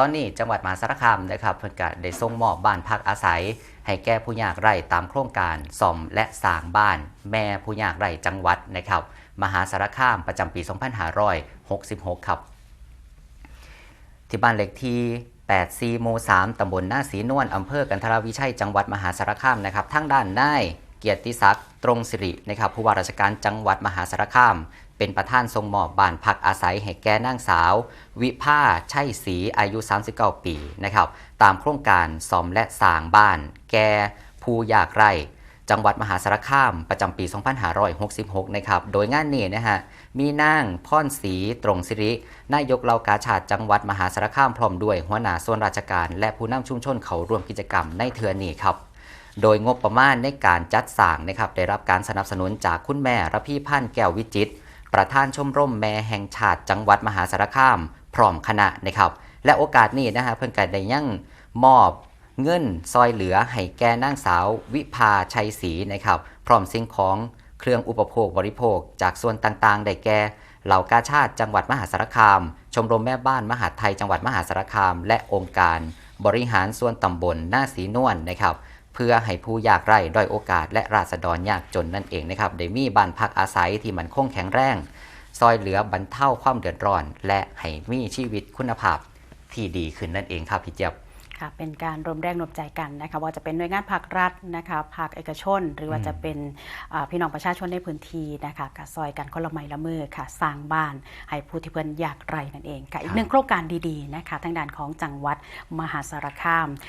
ตอนนี้จังหวัดมหาสารคามนะครับเพิ่นก็ได้ส่งมอบบ้านพักอาศัย ให้แก่ผู้ยากไร่ตามโครงการซ่อมและสร้างบ้าน แม่ผู้ยากไร่จังหวัดนะครับ มหาสารคามประจำปี 2566 ครับ ที่บ้านเลขที่84หมู่3ตำบลหน้าสีนวลอำเภอกันทรวิชัย จังหวัดมหาสารคามนะครับทั้งด้านนายเกียรติศักดิ์ตรงสิรินะครับผู้ว่าราชการจังหวัดมหาสารคาม เป็นประธานทรงมอบบ้านพักอาศัยให้แก่นางสาว วิภาชัยศรีอายุ 39 ปีนะครับตามโครงการซ่อมและสร้างบ้าน แก่ผู้ยากไร่จังหวัดมหาสารคามประจำปี 2566 นะครับ โดยงานนี้นะฮะ มีนางพรศรีตรงสิริ นายกเหล่ากาชาติจังหวัดมหาสารคามพร้อมด้วยหัวหน้าส่วนราชการและผู้นำชุมชนเขาร่วมกิจกรรมในเทือนี้ครับ โดยงบประมาณในการจัดสร้างนะครับได้รับการสนับสนุนจากคุณแม่ระพีพันธ์แก้ววิจิตร ประธานชมรมแม่แห่งชาติจังหวัดมหาสารคาม พร้อมคณะนะครับ และโอกาสนี้นะฮะเพิ่อนก็ได้ยังมอบเงินซอยเหลือให้แก่นางสาววิภาชัยศรีนะครับ พร้อมสิ่งของเครื่องอุปโภคบริโภค จากส่วนต่างๆ ได้แก่เหล่ากาชาติจังหวัดมหาสารคาม ชมรมแม่บ้านมหาไทยจังหวัดมหาสารคาม และองค์การบริหารส่วนตำบลหน้าสีนวลนะครับ เพื่อให้ผู้ยากไร้ด้อยโอกาส และราษฎรยากจนนั่นเองนะครับได้มีบ้านพักอาศัยที่มันคงแข็งแรงซอยเหลือบรรเทาความเดือดร้อน และให้มีชีวิตคุณภาพที่ดีขึ้นนั่นเองครับพี่เจี๊ยบค่ะเป็นการรวมแรงรวมใจกันนะคะว่าจะเป็นหน่วยงานภาครัฐนะคะภาคเอกชน หรือว่าอืมจะเป็นอ่าพี่น้องประชาชนในพื้นที่นะคะกซอยกันคนละไม้ละมือค่ะ สร้างบ้านให้ผู้ที่เพิ่นอยากไรนั่นเองค่ะอีกหนึ่งโครงการดีๆนะคะทางด้านของจังหวัดมหาสารคาม